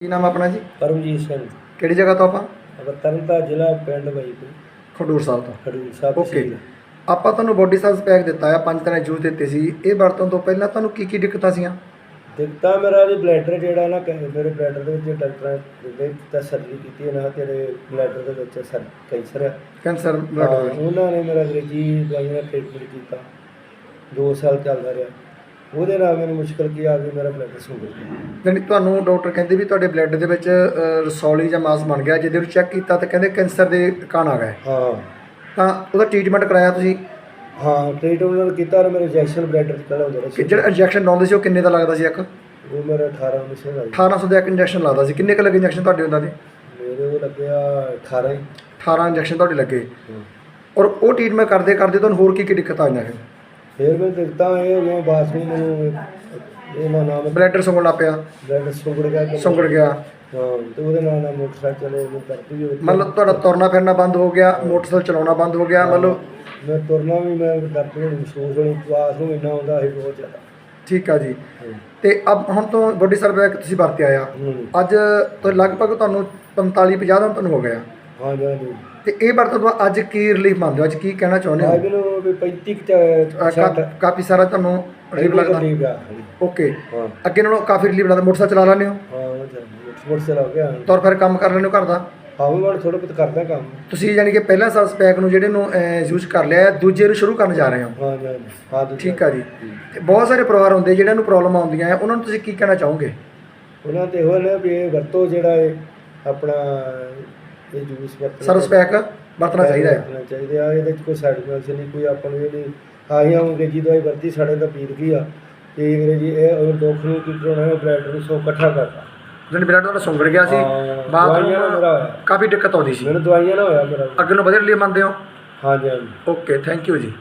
ਕੀ ਨਾਮ ਆਪਣਾ ਜੀ? ਪਰਮਜੀਤ ਸਿੰਘ। ਕਿਹੜੀ ਜਗ੍ਹਾ ਤੋਂ ਆਪਾਂ? ਤਰਨਤਾ ਜ਼ਿਲ੍ਹਾ ਪਿੰਡ ਬਾਈਪੁਰ ਖਡੂਰ ਸਾਹਿਬ ਤੋਂ। ਖਡੂਰ ਸਾਹਿਬ ਓਕੇ। ਤਹਿਸੀਲ। ਆਪਾਂ ਤੁਹਾਨੂੰ ਬੋਡੀ ਸਾਈਜ਼ ਪੈਕ ਦਿੱਤਾ ਆ ਪੰਜ ਤਰ੍ਹਾਂ ਜੂਸ ਦਿੱਤੇ ਸੀ। ਇਹ ਵਰਤਣ ਤੋਂ ਪਹਿਲਾਂ ਤੁਹਾਨੂੰ ਕੀ ਕੀ ਦਿੱਕਤਾਂ ਸੀਆਂ? ਦਿੱਤਾ ਮੇਰਾ ਜੀ ਬਲੈਡਰ ਜਿਹੜਾ ਨਾ ਕਿ ਮੇਰੇ ਬਲੈਡਰ ਦੇ ਵਿੱਚ ਡਾਕਟਰਾਂ ਨੇ ਤਾਂ ਸਰਜਰੀ ਕੀਤੀ ਹੈ ਨਾ ਤੇਰੇ ਬਲੈਡਰ ਦੇ ਵਿੱਚ ਸਰ ਕੈਂਸਰ ਹੈ ਕੈਂਸਰ ਹਾਂ, ਉਹਨਾਂ ਨੇ ਮੇਰਾ ਅੰਗਰੇਜ਼ੀ ਦਵਾਈਆਂ ਨਾਲ ਟ੍ਰੀਟਮੈਂਟ ਕੀਤਾ। 2 ਸਾਲ ਚੱਲਦਾ ਰਿਹਾ। ਉਹਦੇ ਨਾਲ ਮੈਨੂੰ ਮੁਸ਼ਕਲ ਕੀ ਆ ਗਈ ਮੇਰਾ ਬਲੱਡ ਸੁੰਗੜ ਗਿਆ ਯਾਨੀ ਤੁਹਾਨੂੰ ਡਾਕਟਰ ਕਹਿੰਦੇ ਵੀ ਤੁਹਾਡੇ ਬਲੱਡ ਦੇ ਵਿੱਚ ਰਸੌਲੀ ਜਾਂ ਮਾਸ ਬਣ ਗਿਆ ਜਦੋਂ ਚੈੱਕ ਕੀਤਾ ਤਾਂ ਕਹਿੰਦੇ ਕੈਂਸਰ ਦੇ ਕਣ ਆ ਗਏ ਹਾਂ। ਤਾਂ ਉਹਦਾ ਟ੍ਰੀਟਮੈਂਟ ਕਰਾਇਆ ਤੁਸੀਂ? ਹਾਂ ਟ੍ਰੀਟਮੈਂਟ ਕੀਤਾ ਔਰ ਮੇਰੇ ਇੰਜੈਕਸ਼ਨ ਬਲੈਡਰ ਪਹਿਲਾਂ ਹੁੰਦੇ ਕਿ ਜਿਹੜਾ ਇੰਜੈਕਸ਼ਨ ਲਾਉਂਦੇ ਸੀ ਉਹ ਕਿੰਨੇ ਦਾ ਲੱਗਦਾ ਸੀ ਇੱਕ? ਉਹ ਮੇਰਾ 18 19 ਦਾ 1800 ਦਾ ਇੱਕ ਇੰਜੈਕਸ਼ਨ ਲੱਗਦਾ ਸੀ। ਕਿੰਨੇ ਕੁ ਲੱਗੇ ਇੰਜੈਕਸ਼ਨ ਤੁਹਾਡੇ ਉਹਨਾਂ ਦੇ? ਮੇਰੇ ਉਹ ਲੱਗਿਆ 18 ਹੀ। 18 ਇੰਜੈਕਸ਼ਨ ਤੁਹਾਡੇ ਲੱਗੇ। ਹਾਂ। ਔਰ ਉਹ ਟ੍ਰੀਟਮੈਂਟ ਕਰਦੇ ਕਰਦੇ ਤੁਹਾਨੂੰ ਹੋਰ ਕੀ ਕੀ ਦਿੱਕਤ ਆਈਆਂ ਫਿਰ? ਫਿਰ ਮੈਂ ਦਿੱਤਾ ਇਹ ਮੈਂ ਬਾਥਰੂਮ ਨੂੰ ਇਹਨਾਂ ਨਾਮ ਬਲੈਡਰ ਲੱਗ ਪਿਆ। ਬਲੱਡ ਸੁੰਗੜ ਗਿਆ ਸੁੰਗੜ ਗਿਆ। ਹਾਂ ਤੇ ਉਹਦੇ ਨਾਲ ਨਾਲ ਮੋਟਰਸਾਈਕਲ ਚਲੇ ਕਰਦੀ ਉਹਦੇ- ਮਤਲਬ ਤੁਹਾਡਾ ਤੁਰਨਾ ਫਿਰਨਾ ਬੰਦ ਹੋ ਗਿਆ ਮੋਟਰਸਾਈਕਲ ਚਲਾਉਣਾ ਬੰਦ ਹੋ ਗਿਆ ਮਤਲਬ ਮੈਂ ਤੁਰਨਾ ਵੀ ਮੈਂ ਕਰਦੀ ਹਾਂ ਮਹਿਸੂਸ ਹੋਣੀ ਬਾਥਰੂਮ ਇੰਨਾ ਆਉਂਦਾ ਸੀ ਬਹੁਤ ਜ਼ਿਆਦਾ। ਠੀਕ ਆ ਜੀ। ਤੇ ਅਬ ਹੁਣ ਤੋਂ ਬੋਡੀ ਸਰਵਿਸ ਤੁਸੀਂ ਵਰਤਿਆ ਆ। ਅੱਜ ਤੋਂ ਲਗਭਗ ਤੁਹਾਨੂੰ 45 50 ਦਿਨ ਤੁਹਾਨੂੰ ਹੋ ਗਿਆ। ਹਾਂਜੀ ਤੇ ਇਹ ਵਰਤੋਂ ਤੋਂ ਬਾਅਦ ਅੱਜ ਕੀ ਰਿਲੀਫ ਮੰਨਦੇ ਹੋ? ਅੱਜ ਕੀ ਕਹਿਣਾ ਚਾਹੁੰਦੇ ਹੋ? ਅੱਜ ਨੂੰ ਵੀ 35 ਕੁ ਕਾਫੀ ਸਾਰਾ ਤੁਹਾਨੂੰ ਰਿਲੀਫ ਲੱਗਦਾ? ਠੀਕ ਆ ਓਕੇ ਹਾਂ। ਅੱਗੇ ਨਾਲੋਂ ਕਾਫੀ ਰਿਲੀਫ ਲੱਗਦਾ? ਮੋਟਰਸਾਈਕਲ ਚਲਾ ਲੈਂਦੇ ਹੋ? ਹਾਂ ਮੋਟਰਸਾਈਕਲ ਹੋ ਗਿਆ ਤੁਰ ਫਿਰ ਕੰਮ ਕਰ ਲੈਂਦੇ ਹੋ ਘਰ ਦਾ? ਹਾਂ ਮੈਂ ਥੋੜਾ ਬਹੁਤ ਕਰਦਾ ਕੰਮ। ਤੁਸੀਂ ਯਾਨੀ ਕਿ ਪਹਿਲਾ ਸਾਲ ਪੈਕ ਨੂੰ ਜਿਹੜੇ ਨੂੰ ਯੂਜ਼ ਕਰ ਲਿਆ ਹੈ, ਦੂਜੇ ਨੂੰ ਸ਼ੁਰੂ ਕਰਨ ਜਾ ਰਹੇ ਹੋ? ਹਾਂ। ਹਾਂ ਦੂਜਾ। ਠੀਕ ਆ ਜੀ। ਤੇ ਬਹੁਤ ਸਾਰੇ ਪਰਿਵਾਰ ਹੁੰਦੇ ਜਿਹਨਾਂ ਨੂੰ ਪ੍ਰੋਬਲਮ ਆਉਂਦੀਆਂ ਹੈ ਉਹਨਾਂ ਨੂੰ ਤੁਸੀਂ ਕੀ ਕਹਿਣਾ ਚਾਹੋਗੇ? ਉਹਨਾਂ ਤੇ ਇਹੋ ਨੇ ਵੀ ਇਹ ਵਰਤੋ ਜਿਹੜਾ ਹੈ ਆਪਣਾ ਇਹ ਜੂਸ ਵਰਤਣਾ ਸਰਵਿਸ ਪੈਕ ਵਰਤਣਾ ਚਾਹੀਦਾ ਹੈ। ਵਰਤਣਾ ਚਾਹੀਦਾ ਆ ਇਹਦੇ ਚ ਕੋਈ ਸਾਈਡ ਇਫੈਕਟ ਨਹੀਂ ਕੋਈ ਆਪਾਂ ਨੂੰ ਇਹ ਨਹੀਂ ਆਹੀਆਂ ਅੰਗਰੇਜ਼ੀ ਦਵਾਈ ਵਰਤੀ ਸਾਡੇ ਤਾਂ ਪੀਰ ਗਈ ਆ। ਤੇ ਅੰਗਰੇਜ਼ੀ ਇਹ ਡਾਕਟਰ ਨੂੰ ਕੀ ਕਰਾਉਣਾ ਹੈ ਬਲੱਡ ਨੂੰ ਸੋ ਇਕੱਠਾ ਕਰਤਾ ਜਨ ਬਲੱਡ ਤੁਹਾਡਾ ਸੁੰਗੜ ਗਿਆ ਸੀ ਨਾਲ ਮੇਰਾ ਹੋਇਆ। ਕਾਫੀ ਦਿੱਕਤ ਆਉਂਦੀ ਸੀ। ਮੈਨੂੰ ਦਵਾਈਆਂ ਨਾ ਹੋਇਆ ਮੇਰਾ। ਅੱਗੇ ਨੂੰ ਵਧੀਆ ਰਿਲੀਫ ਮੰਨਦੇ ਹੋ? ਹਾਂਜੀ ਹਾਂਜੀ। ਓਕੇ ਥੈਂਕ ਯੂ ਜੀ।